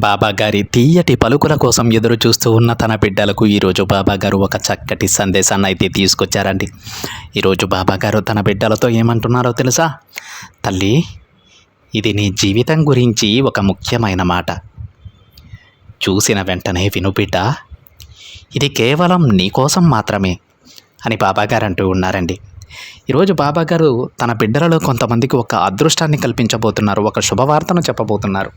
బాబా గారి తీయటి పలుకుల కోసం ఎదురు చూస్తూ ఉన్న తన బిడ్డలకు ఈరోజు బాబా గారు ఒక చక్కటి సందేశాన్ని అయితే తీసుకొచ్చారండి. ఈరోజు బాబా గారు తన బిడ్డలతో ఏమంటున్నారో తెలుసా? తల్లి ఇది నీ జీవితం గురించి ఒక ముఖ్యమైన మాట. చూసిన వెంటనే విను బిడ్డ ఇది కేవలం నీ కోసం మాత్రమే అని బాబాగారు అంటూ ఉన్నారండి. ఈరోజు బాబాగారు తన బిడ్డలలో కొంతమందికి ఒక అదృష్టాన్ని కల్పించబోతున్నారు ఒక శుభవార్తను చెప్పబోతున్నారు.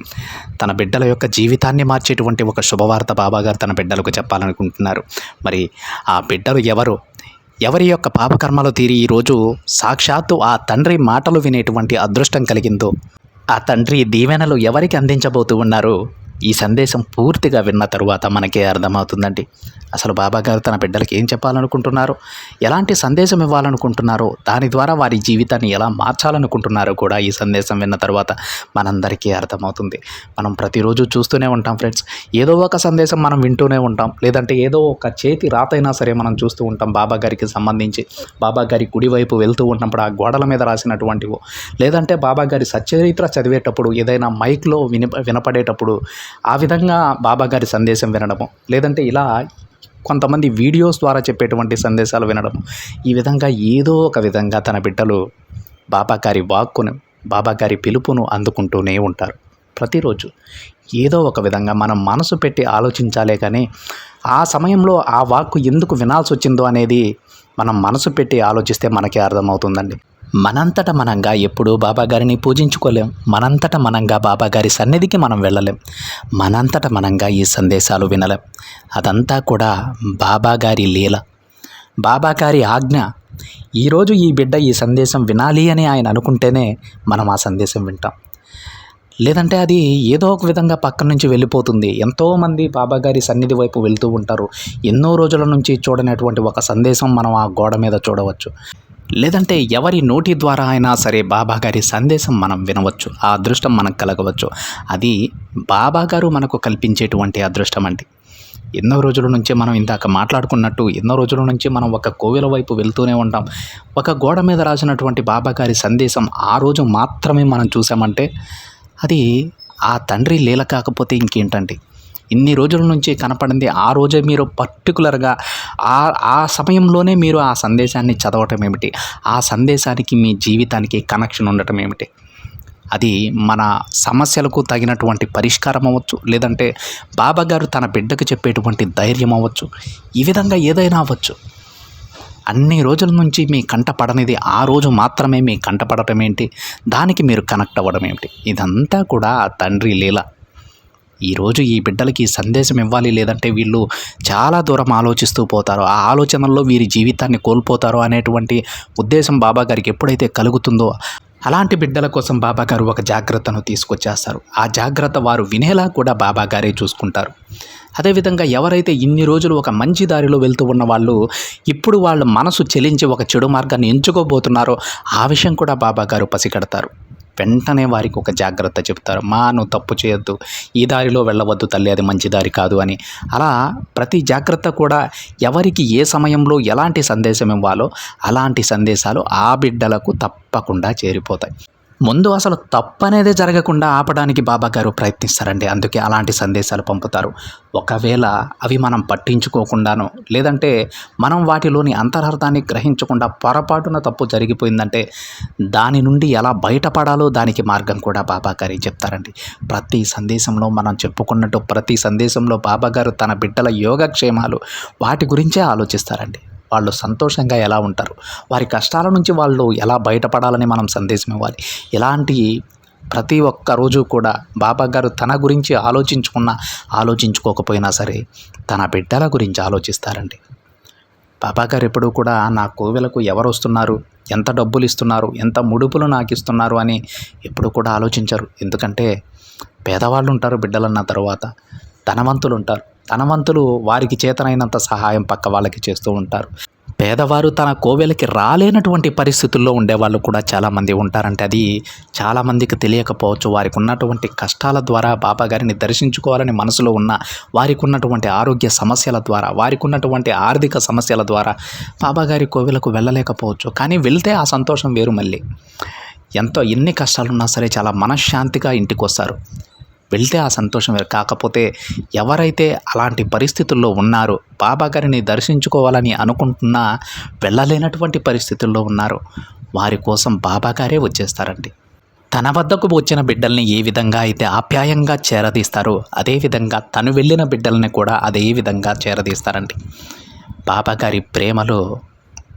తన బిడ్డల యొక్క జీవితాన్ని మార్చేటువంటి ఒక శుభవార్త బాబాగారు తన బిడ్డలకు చెప్పాలనుకుంటున్నారు. మరి ఆ బిడ్డలు ఎవరు? ఎవరి యొక్క పాపకర్మలు తీరి ఈరోజు సాక్షాత్తు ఆ తండ్రి మాటలు వినేటువంటి అదృష్టం కలిగిందో ఆ తండ్రి దీవెనలు ఎవరికి అందించబోతూ ఉన్నారు? ఈ సందేశం పూర్తిగా విన్న తరువాత మనకే అర్థమవుతుందండి. అసలు బాబా గారు తన బిడ్డలకి ఏం చెప్పాలనుకుంటున్నారో? ఎలాంటి సందేశం ఇవ్వాలనుకుంటున్నారో? దాని ద్వారా వారి జీవితాన్ని ఎలా మార్చాలనుకుంటున్నారో కూడా ఈ సందేశం విన్న తర్వాత మనందరికీ అర్థమవుతుంది. మనం ప్రతిరోజు చూస్తూనే ఉంటాం ఫ్రెండ్స్. ఏదో ఒక సందేశం మనం వింటూనే ఉంటాం. లేదంటే ఏదో ఒక చేతి రాతైనా సరే మనం చూస్తూ ఉంటాం బాబా గారికి సంబంధించి. బాబా గారి కుడివైపు వెళ్తూ ఉన్నప్పుడు ఆ గోడల మీద రాసినటువంటివో. లేదంటే బాబా గారి సచ్చరిత్ర చదివేటప్పుడు ఏదైనా మైక్లో విని వినపడేటప్పుడు ఆ విధంగా బాబా గారి సందేశం వినడము లేదంటే ఇలా కొంతమంది వీడియోస్ ద్వారా చెప్పేటువంటి సందేశాలు వినడం ఈ విధంగా ఏదో ఒక విధంగా తన బిడ్డలు బాబా గారి వాక్కును బాబా గారి పిలుపును అందుకుంటూనే ఉంటారు. ప్రతిరోజు ఏదో ఒక విధంగా మనం మనసు పెట్టి ఆలోచించాలే కానీ ఆ సమయంలో ఆ వాక్కు ఎందుకు వినాల్సి వచ్చిందో అనేది మనం మనసు పెట్టి ఆలోచిస్తే మనకే అర్థమవుతుందండి. మనంతట మనంగా ఎప్పుడూ బాబా గారిని పూజించుకోలేం. మనంతట మనంగా బాబా గారి సన్నిధికి మనం వెళ్ళలేం. మనంతట మనంగా ఈ సందేశాలు వినలేం. అదంతా కూడా బాబా గారి లీల. బాబా గారి ఆజ్ఞ. ఈరోజు ఈ బిడ్డ ఈ సందేశం వినాలి అని ఆయన అనుకుంటేనే మనం ఆ సందేశం వింటాం. లేదంటే అది ఏదో ఒక విధంగా పక్కన నుంచి వెళ్ళిపోతుంది. ఎంతోమంది బాబాగారి సన్నిధి వైపు వెళ్తూ ఉంటారు. ఎన్నో రోజుల నుంచి చూడనటువంటి ఒక సందేశం మనం ఆ గోడ మీద చూడవచ్చు. లేదంటే ఎవరి నోటి ద్వారా అయినా సరే బాబా గారి సందేశం మనం వినవచ్చు ఆ అదృష్టం మనకు కలగవచ్చు. అది బాబా గారు మనకు కల్పించేటువంటి అదృష్టం అండి. ఎన్నో రోజుల నుంచి మనం ఇందాక మాట్లాడుకున్నట్టు ఎన్నో రోజుల నుంచి మనం ఒక కోవిల వైపు వెళ్తూనే ఉంటాం. ఒక గోడ మీద రాసినటువంటి బాబా గారి సందేశం ఆ రోజు మాత్రమే మనం చూసామంటే అది ఆ తండ్రి లీల కాకపోతే ఇంకేంటండి? ఇన్ని రోజుల నుంచి కనపడింది. ఆ రోజే మీరు పర్టికులర్గా ఆ ఆ సమయంలోనే మీరు ఆ సందేశాన్ని చదవటం ఏమిటి? ఆ సందేశానికి మీ జీవితానికి కనెక్షన్ ఉండటం ఏమిటి? అది మన సమస్యలకు తగినటువంటి పరిష్కారం అవ్వచ్చు లేదంటే బాబా గారు తన బిడ్డకు చెప్పేటువంటి ధైర్యం అవ్వచ్చు ఈ విధంగా ఏదైనా అవ్వచ్చు. అన్ని రోజుల నుంచి మీ కంట పడనిది ఆ రోజు మాత్రమే మీ కంట పడటం ఏంటి? దానికి మీరు కనెక్ట్ అవ్వడం ఏమిటి? ఇదంతా కూడా తండ్రి లీల. ఈరోజు ఈ బిడ్డలకి సందేశం ఇవ్వాలి లేదంటే వీళ్ళు చాలా దూరం ఆలోచిస్తూ పోతారు. ఆ ఆలోచనల్లో వీరి జీవితాన్ని కోల్పోతారో అనేటువంటి ఉద్దేశం బాబా గారికి ఎప్పుడైతే కలుగుతుందో అలాంటి బిడ్డల కోసం బాబా గారు ఒక జాగ్రత్తను తీసుకొచ్చేస్తారు. ఆ జాగ్రత్త వారు వినేలా కూడా బాబా గారే చూసుకుంటారు. అదేవిధంగా ఎవరైతే ఇన్ని రోజులు ఒక మంచి దారిలో వెళ్తూ ఉన్న వాళ్ళు ఇప్పుడు వాళ్ళ మనసు చెలించి ఒక చెడు మార్గాన్ని ఎంచుకోబోతున్నారో ఆ విషయం కూడా బాబా గారు పసిగడతారు. వెంటనే వారికి ఒక జాగ్రత్త చెప్తారు. మా నువ్వు తప్పు చేయొద్దు. ఈ దారిలో వెళ్ళవద్దు తల్లి అది మంచి దారి కాదు అని. అలా ప్రతి జాగ్రత్త కూడా ఎవరికి ఏ సమయంలో ఎలాంటి సందేశం ఇవ్వాలో అలాంటి సందేశాలు ఆ బిడ్డలకు తప్పకుండా చేరిపోతాయి. ముందు అసలు తప్పు అనేది జరగకుండా ఆపడానికి బాబా గారు ప్రయత్నిస్తారండి. అందుకే అలాంటి సందేశాలు పంపుతారు. ఒకవేళ అవి మనం పట్టించుకోకుండాను లేదంటే మనం వాటిలోని అంతరార్థాన్ని గ్రహించకుండా పొరపాటున తప్పు జరిగిపోయిందంటే దాని నుండి ఎలా బయటపడాలో దానికి మార్గం కూడా బాబా గారే చెప్తారండి. ప్రతి సందేశంలో మనం చెప్పుకున్నట్టు ప్రతి సందేశంలో బాబా గారు తన బిడ్డల యోగక్షేమాలు వాటి గురించే ఆలోచిస్తారండి. వాళ్ళు సంతోషంగా ఎలా ఉంటారు? వారి కష్టాల నుంచి వాళ్ళు ఎలా బయటపడాలని మనం సందేశం ఇవ్వాలి? ఇలాంటి ప్రతి ఒక్క రోజు కూడా బాబా గారు తన గురించి ఆలోచించుకున్నా ఆలోచించుకోకపోయినా సరే తన బిడ్డల గురించి ఆలోచిస్తారండి. బాబా గారు ఎప్పుడూ కూడా నా కోవెలకు ఎవరు వస్తున్నారు? ఎంత డబ్బులు ఇస్తున్నారు? ఎంత ముడుపులు నాకు ఇస్తున్నారు? అని ఎప్పుడు కూడా ఆలోచించరు. ఎందుకంటే పేదవాళ్ళు ఉంటారు బిడ్డలన్న తర్వాత. ధనవంతులు ఉంటారు. ధనవంతులు వారికి చేతనైనంత సహాయం పక్క వాళ్ళకి చేస్తూ ఉంటారు. పేదవారు తన కోవెలకి రాలేనటువంటి పరిస్థితుల్లో ఉండేవాళ్ళు కూడా చాలామంది ఉంటారంటే అది చాలామందికి తెలియకపోవచ్చు. వారికి ఉన్నటువంటి కష్టాల ద్వారా బాబా గారిని దర్శించుకోవాలని మనసులో ఉన్న వారికి ఉన్నటువంటి ఆరోగ్య సమస్యల ద్వారా వారికి ఉన్నటువంటి ఆర్థిక సమస్యల ద్వారా బాబా గారి కోవెలకు వెళ్ళలేకపోవచ్చు. కానీ వెళ్తే ఆ సంతోషం వేరు మళ్ళీ. ఎంతో ఎన్ని కష్టాలున్నా సరే చాలా మనశ్శాంతిగా ఇంటికి వస్తారు వెళ్తే ఆ సంతోషం వేరు. కాకపోతే ఎవరైతే అలాంటి పరిస్థితుల్లో ఉన్నారో బాబా గారిని దర్శించుకోవాలని అనుకుంటున్నా వెళ్ళలేనటువంటి పరిస్థితుల్లో ఉన్నారో. వారి కోసం బాబా గారే వచ్చేస్తారండి. తన వద్దకు వచ్చిన బిడ్డల్ని ఏ విధంగా అయితే ఆప్యాయంగా చేరదీస్తారో అదేవిధంగా తను వెళ్ళిన బిడ్డల్ని కూడా అదే విధంగా చేరదీస్తారండి. బాబాగారి ప్రేమలో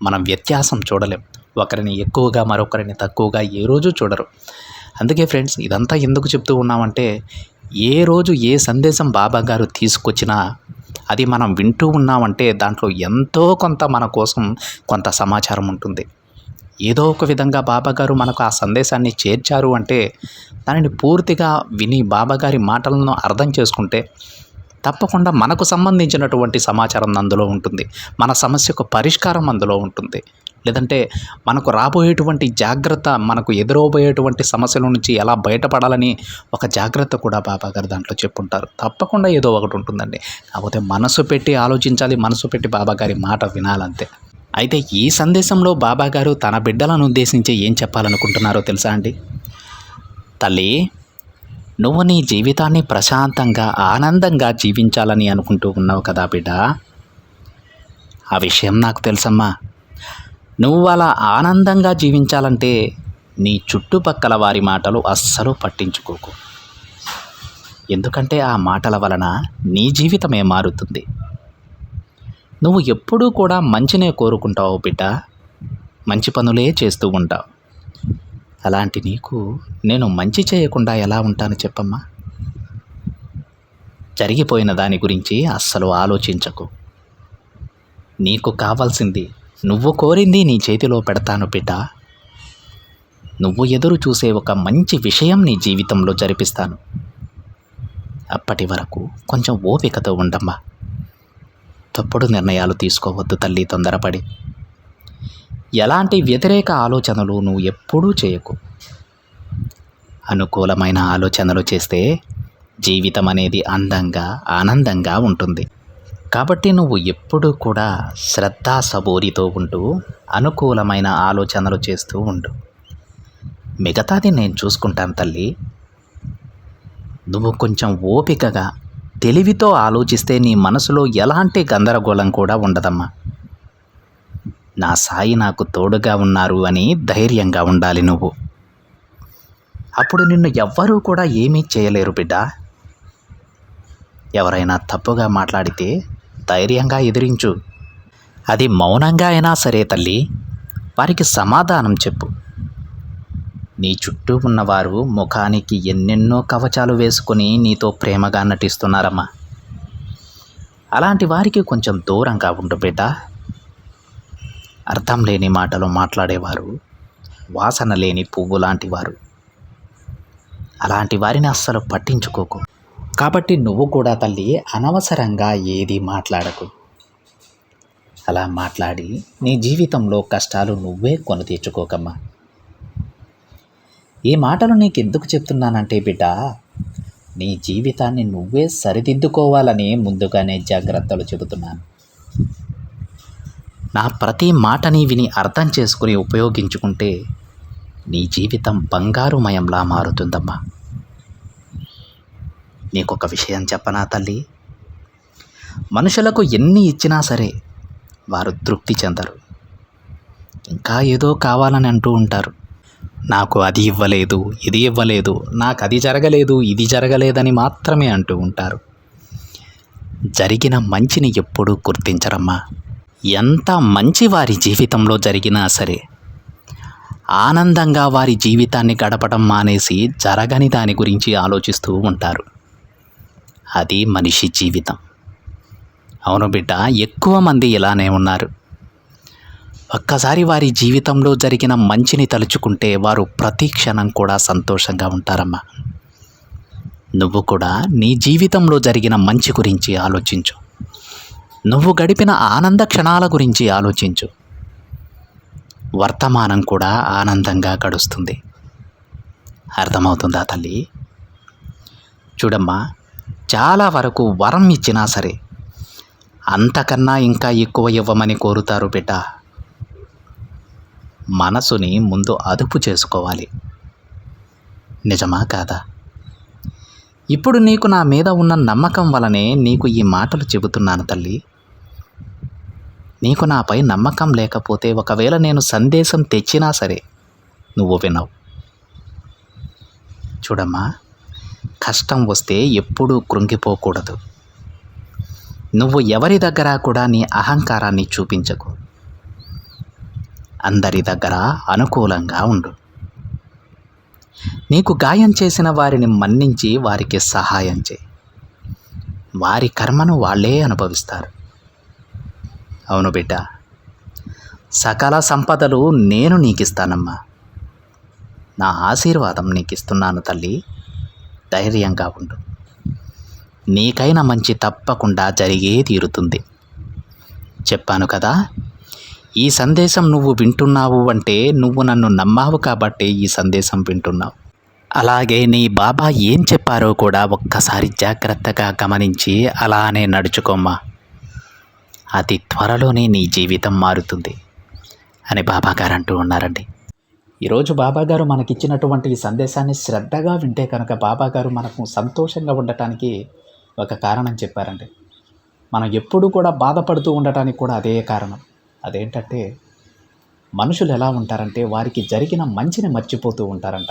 మనం వ్యత్యాసం చూడలేం. ఒకరిని ఎక్కువగా మరొకరిని తక్కువగా ఏ రోజు చూడరు. అందుకే ఫ్రెండ్స్ ఇదంతా ఎందుకు చెప్తూ ఉన్నామంటే ఏ రోజు ఏ సందేశం బాబా గారు తీసుకొచ్చినా అది మనం వింటూ ఉన్నామంటే దాంట్లో ఎంతో కొంత మన కోసం కొంత సమాచారం ఉంటుంది. ఏదో ఒక విధంగా బాబా గారు మనకు ఆ సందేశాన్ని చేర్చారు అంటే దానిని పూర్తిగా విని బాబా గారి మాటలను అర్థం చేసుకుంటే తప్పకుండా మనకు సంబంధించినటువంటి సమాచారం అందులో ఉంటుంది. మన సమస్యకు పరిష్కారం అందులో ఉంటుంది. లేదంటే మనకు రాబోయేటువంటి జాగ్రత్త మనకు ఎదురవబోయేటువంటి సమస్యల నుంచి ఎలా బయటపడాలని ఒక జాగ్రత్త కూడా బాబా గారు దాంట్లో చెప్పుంటారు. తప్పకుండా ఏదో ఒకటి ఉంటుందండి. కాకపోతే మనసు పెట్టి ఆలోచించాలి మనసు పెట్టి బాబా గారి మాట వినాలంతే. అయితే ఈ సందేశంలో బాబా గారు తన బిడ్డలను ఉద్దేశించి ఏం చెప్పాలనుకుంటున్నారో తెలుసా అండి? తల్లి నువ్వు నీ జీవితాన్ని ప్రశాంతంగా ఆనందంగా జీవించాలని అనుకుంటూ ఉన్నావు కదా బిడ్డ? ఆ విషయం నాకు తెలుసమ్మా. నువ్వు అలా ఆనందంగా జీవించాలంటే నీ చుట్టుపక్కల వారి మాటలు అస్సలు పట్టించుకోకు. ఎందుకంటే ఆ మాటల వలన నీ జీవితమే మారుతుంది. నువ్వు ఎప్పుడూ కూడా మంచినే కోరుకుంటావు బిడ్డ. మంచి పనులే చేస్తూ ఉంటావు. అలాంటి నీకు నేను మంచి చేయకుండా ఎలా ఉంటాను చెప్పమ్మా? జరిగిపోయిన దాని గురించి అస్సలు ఆలోచించకు. నీకు కావాల్సింది నువ్వు కోరింది నీ చేతిలో పెడతాను బిడ్డ. నువ్వు ఎదురు చూసే ఒక మంచి విషయం నీ జీవితంలో జరిపిస్తాను. అప్పటి వరకు కొంచెం ఓపికతో ఉండమ్మా. తప్పుడు నిర్ణయాలు తీసుకోవద్దు తల్లి తొందరపడి. ఎలాంటి వ్యతిరేక ఆలోచనలు నువ్వు ఎప్పుడూ చేయకు. అనుకూలమైన ఆలోచనలు చేస్తే జీవితం అనేది అందంగా ఆనందంగా ఉంటుంది. కాబట్టి నువ్వు ఎప్పుడూ కూడా శ్రద్ధా సబూరితో ఉంటూ అనుకూలమైన ఆలోచనలు చేస్తూ ఉండు. మిగతాది నేను చూసుకుంటాను తల్లి. నువ్వు కొంచెం ఓపికగా తెలివితో ఆలోచిస్తే నీ మనసులో ఎలాంటి గందరగోళం కూడా ఉండదమ్మా. నా సాయి నాకు తోడుగా ఉన్నారు అని ధైర్యంగా ఉండాలి నువ్వు. అప్పుడు నిన్ను ఎవ్వరూ కూడా ఏమీ చేయలేరు బిడ్డ. ఎవరైనా తప్పుగా మాట్లాడితే ధైర్యంగా ఎదిరించు. అది మౌనంగా అయినా సరే తల్లి వారికి సమాధానం చెప్పు. నీ చుట్టూ ఉన్నవారు ముఖానికి ఎన్నెన్నో కవచాలు వేసుకొని నీతో ప్రేమగా నటిస్తున్నారమ్మా. అలాంటి వారికి కొంచెం దూరంగా ఉండు బిడ్డ. అర్థం లేని మాటలు మాట్లాడేవారు వాసన లేని పువ్వు లాంటి వారు. అలాంటి వారిని అస్సలు పట్టించుకోకు. కాబట్టి నువ్వు కూడా తల్లి అనవసరంగా ఏది మాట్లాడకు. అలా మాట్లాడి నీ జీవితంలో కష్టాలు నువ్వే కొని తీర్చుకోకమ్మా. ఈ మాటలు నీకు ఎందుకు చెప్తున్నానంటే బిడ్డ నీ జీవితాన్ని నువ్వే సరిదిద్దుకోవాలని ముందుగానే జాగ్రత్తలు చెబుతున్నాను. నా ప్రతి మాటని విని అర్థం చేసుకుని ఉపయోగించుకుంటే నీ జీవితం బంగారుమయంలా మారుతుందమ్మా. నీకొక విషయం చెప్పనా తల్లి? మనుషులకు ఎన్ని ఇచ్చినా సరే వారు తృప్తి చెందరు. ఇంకా ఏదో కావాలని అంటూ ఉంటారు. నాకు అది ఇవ్వలేదు ఇది ఇవ్వలేదు నాకు అది జరగలేదు ఇది జరగలేదని మాత్రమే అంటూ ఉంటారు. జరిగిన మంచిని ఎప్పుడూ గుర్తించరమ్మా. ఎంత మంచి వారి జీవితంలో జరిగినా సరే ఆనందంగా వారి జీవితాన్ని గడపడం మానేసి జరగని దాని గురించి ఆలోచిస్తూ ఉంటారు. అది మనిషి జీవితం. అవును బిడ్డ ఎక్కువ మంది ఇలానే ఉన్నారు. ఒక్కసారి వారి జీవితంలో జరిగిన మంచిని తలుచుకుంటే వారు ప్రతి క్షణం కూడా సంతోషంగా ఉంటారమ్మా. నువ్వు కూడా నీ జీవితంలో జరిగిన మంచి గురించి ఆలోచించు. నువ్వు గడిపిన ఆనంద క్షణాల గురించి ఆలోచించు. వర్తమానం కూడా ఆనందంగా గడుస్తుంది. అర్థమవుతుందా తల్లి? చూడమ్మా చాలా వరకు వరం ఇచ్చినా సరే అంతకన్నా ఇంకా ఎక్కువ ఇవ్వమని కోరుతారు బిడ్డ. మనసుని ముందు అదుపు చేసుకోవాలి. నిజమా కాదా? ఇప్పుడు నీకు నా మీద ఉన్న నమ్మకం వలనే నీకు ఈ మాటలు చెబుతున్నాను తల్లి. నీకు నాపై నమ్మకం లేకపోతే ఒకవేళ నేను సందేశం తెచ్చినా సరే నువ్వు వినవు. చూడమ్మా కష్టం వస్తే ఎప్పుడూ కృంగిపోకూడదు. నువ్వు ఎవరి దగ్గర కూడా నీ అహంకారాన్ని చూపించకు. అందరి దగ్గర అనుకూలంగా ఉండు. నీకు గాయం చేసిన వారిని మన్నించి వారికి సహాయం చేయి. వారి కర్మను వాళ్ళే అనుభవిస్తారు. అవును బిడ్డ సకల సంపదలు నేను నీకు ఇస్తానమ్మా నా ఆశీర్వాదం నీకు ఇస్తున్నాను తల్లి. ధైర్యంగా ఉండు నీకైనా మంచి తప్పకుండా జరిగే తీరుతుంది. చెప్పాను కదా ఈ సందేశం నువ్వు వింటున్నావు అంటే నువ్వు నన్ను నమ్మావు కాబట్టి ఈ సందేశం వింటున్నావు. అలాగే నీ బాబా ఏం చెప్పారో కూడా ఒక్కసారి జాగ్రత్తగా గమనించి అలానే నడుచుకోమ్మా. అతి త్వరలోనే నీ జీవితం మారుతుంది. అని బాబా గారు అంటూ ఉన్నారండి. ఈరోజు బాబాగారు మనకిచ్చినటువంటి ఈ సందేశాన్ని శ్రద్ధగా వింటే కనుక బాబాగారు మనకు సంతోషంగా ఉండటానికి ఒక కారణం చెప్పారండి. మనం ఎప్పుడూ కూడా బాధపడుతూ ఉండటానికి కూడా అదే కారణం. అదేంటంటే మనుషులు ఎలా ఉంటారంటే వారికి జరిగిన మంచిని మర్చిపోతూ ఉంటారంట.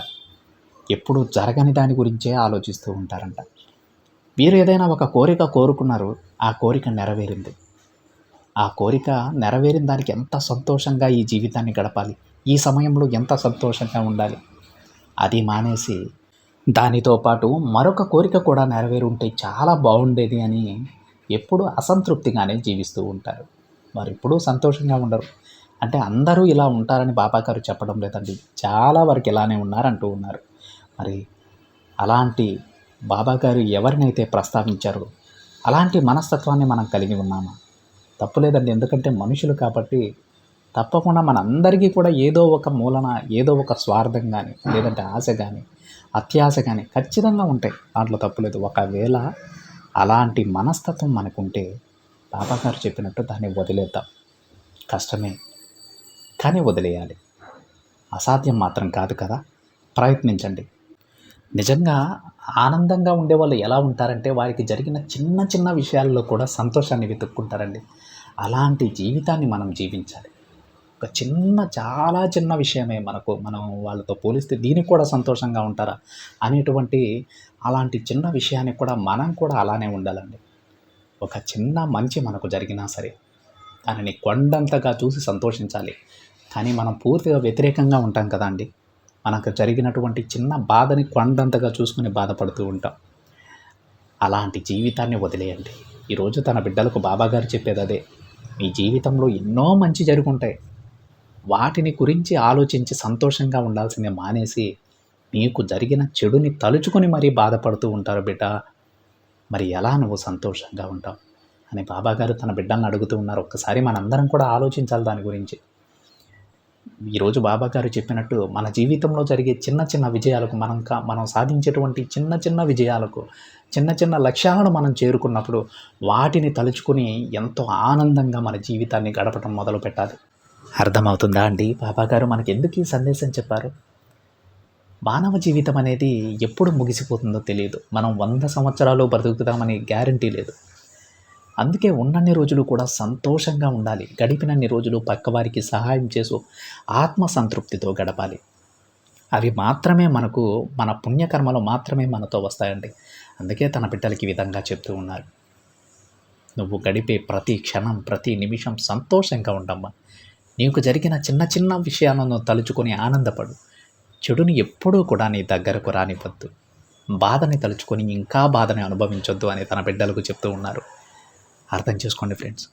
ఎప్పుడు జరగని దాని గురించే ఆలోచిస్తూ ఉంటారంట. మీరు ఏదైనా ఒక కోరిక కోరుకున్నారు ఆ కోరిక నెరవేరింది. ఆ కోరిక నెరవేరిన దానికి ఎంత సంతోషంగా ఈ జీవితాన్ని గడపాలి? ఈ సమయంలో ఎంత సంతోషంగా ఉండాలి? అది మానేసి దానితో పాటు మరొక కోరిక కూడా నెరవేరి ఉంటే చాలా బాగుండేది అని ఎప్పుడూ అసంతృప్తిగానే జీవిస్తూ ఉంటారు. వారు ఎప్పుడూ సంతోషంగా ఉండరు. అంటే అందరూ ఇలా ఉంటారని బాబా గారు చెప్పడం లేదండి. చాలా వరకు ఇలానే ఉన్నారంటూ ఉన్నారు. మరి అలాంటి బాబా గారు ఎవరినైతే ప్రస్తావించారో అలాంటి మనస్తత్వాన్ని మనం కలిగి ఉన్నామా? తప్పులేదండి ఎందుకంటే మనుషులు కాబట్టి తప్పకుండా మనందరికీ కూడా ఏదో ఒక మూలన ఏదో ఒక స్వార్థం కానీ లేదంటే ఆశ కానీ అత్యాశ కానీ ఖచ్చితంగా ఉంటాయి. దాంట్లో తప్పులేదు ఒకవేళ అలాంటి మనస్తత్వం మనకుంటే బాబాగారు చెప్పినట్టు దాన్ని వదిలేద్దాం. కష్టమే. కానీ వదిలేయాలి. అసాధ్యం మాత్రం కాదు కదా. ప్రయత్నించండి. నిజంగా ఆనందంగా ఉండే వాళ్ళు ఎలా ఉంటారంటే వారికి జరిగిన చిన్న చిన్న విషయాల్లో కూడా సంతోషాన్ని వెతుక్కుంటారండి. అలాంటి జీవితాన్ని మనం జీవించాలి. ఒక చిన్న చాలా చిన్న విషయమే మనకు. మనం వాళ్ళతో పోలిస్తే దీనికి కూడా సంతోషంగా ఉంటారా? అనేటువంటి అలాంటి చిన్న విషయానికి కూడా మనం కూడా అలానే ఉండాలండి. ఒక చిన్న మంచి మనకు జరిగినా సరే దానిని కొండంతగా చూసి సంతోషించాలి. కానీ మనం పూర్తిగా వ్యతిరేకంగా ఉంటాం కదా అండి. మనకు జరిగినటువంటి చిన్న బాధని కొండంతగా చూసుకుని బాధపడుతూ ఉంటాం. అలాంటి జీవితాన్ని వదిలేయండి. ఈరోజు తన బిడ్డలకు బాబాగారు చెప్పేది అదే. మీ జీవితంలో ఎన్నో మంచి జరుగుంటాయి. వాటిని గురించి ఆలోచించి సంతోషంగా ఉండాల్సిందే మానేసి నీకు జరిగిన చెడుని తలుచుకొని మరీ బాధపడుతూ ఉంటారు బిడ్డ. మరి ఎలా నువ్వు సంతోషంగా ఉంటావు? అని బాబాగారు తన బిడ్డలను అడుగుతూ ఉన్నారు. ఒక్కసారి మనందరం కూడా ఆలోచించాలి దాని గురించి. ఈరోజు బాబాగారు చెప్పినట్టు మన జీవితంలో జరిగే చిన్న చిన్న విజయాలకు మనం కా మనం సాధించేటువంటి చిన్న చిన్న విజయాలకు చిన్న చిన్న లక్ష్యాలను మనం చేరుకున్నప్పుడు వాటిని తలుచుకుని ఎంతో ఆనందంగా మన జీవితాన్ని గడపడం మొదలు పెట్టాలి అర్థమవుతుందా అండి? బాబా మనకి ఎందుకు ఈ సందేశం చెప్పారు? మానవ జీవితం అనేది ఎప్పుడు ముగిసిపోతుందో తెలియదు. మనం వంద సంవత్సరాలు బ్రతుకుతామని గ్యారంటీ లేదు. అందుకే ఉన్నన్ని రోజులు కూడా సంతోషంగా ఉండాలి. గడిపినన్ని రోజులు పక్కవారికి సహాయం చేసు ఆత్మ సంతృప్తితో గడపాలి. అవి మాత్రమే మనకు మన పుణ్యకర్మలు మాత్రమే మనతో వస్తాయండి. అందుకే తన బిడ్డలకి విధంగా చెప్తూ ఉన్నారు. నువ్వు గడిపే ప్రతి క్షణం ప్రతి నిమిషం సంతోషంగా ఉండమ్మా. నీకు జరిగిన చిన్న చిన్న విషయాలను తలుచుకొని ఆనందపడు. చెడుని ఎప్పుడూ కూడా నీ దగ్గరకు రానివ్వద్దు. బాధని తలుచుకొని ఇంకా బాధని అనుభవించొద్దు అని తన బిడ్డలకు చెప్తూ ఉన్నారు. అర్థం చేసుకోండి ఫ్రెండ్స్.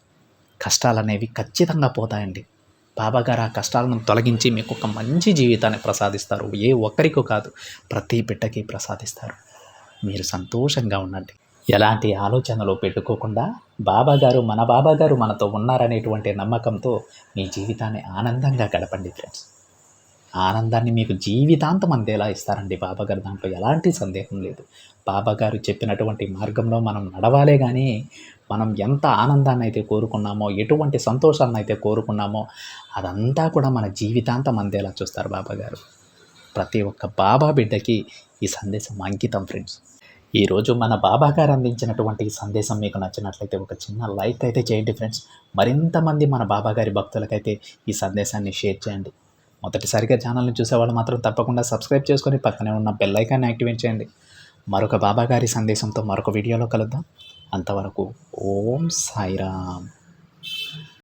కష్టాలు అనేవి ఖచ్చితంగా పోతాయండి. బాబాగారు ఆ కష్టాలను తొలగించి మీకు ఒక మంచి జీవితాన్ని ప్రసాదిస్తారు. ఏ ఒక్కరికో కాదు ప్రతి బిడ్డకి ప్రసాదిస్తారు. మీరు సంతోషంగా ఉండండి. ఎలాంటి ఆలోచనలు పెట్టుకోకుండా బాబాగారు మన బాబాగారు మనతో ఉన్నారనేటువంటి నమ్మకంతో మీ జీవితాన్ని ఆనందంగా గడపండి ఫ్రెండ్స్ ఆనందాన్ని మీకు జీవితాంతం అందేలా ఇస్తారండి బాబాగారు దాంట్లో ఎలాంటి సందేహం లేదు. బాబాగారు చెప్పినటువంటి మార్గంలో మనం నడవాలే కానీ మనం ఎంత ఆనందాన్ని అయితే కోరుకున్నామో ఎటువంటి సంతోషాన్ని అయితే కోరుకున్నామో అదంతా కూడా మన జీవితాంతం అందేలా చూస్తారు బాబాగారు ప్రతి ఒక్క బాబా బిడ్డకి ఈ సందేశం అంకితం ఫ్రెండ్స్ ఈరోజు మన బాబా గారు అందించినటువంటి ఈ సందేశం మీకు నచ్చినట్లయితే ఒక చిన్న లైక్ అయితే చేయండి ఫ్రెండ్స్. మరింతమంది మన బాబా గారి భక్తులకైతే ఈ సందేశాన్ని షేర్ చేయండి. మొదటిసారిగా ఛానల్ని చూసేవాళ్ళు మాత్రం తప్పకుండా సబ్స్క్రైబ్ చేసుకొని పక్కనే ఉన్న బెల్ ఐకాన్ని యాక్టివేట్ చేయండి. మరొక బాబా గారి సందేశంతో మరొక వీడియోలో కలుద్దాం. అంతవరకు ఓం సాయిరామ్.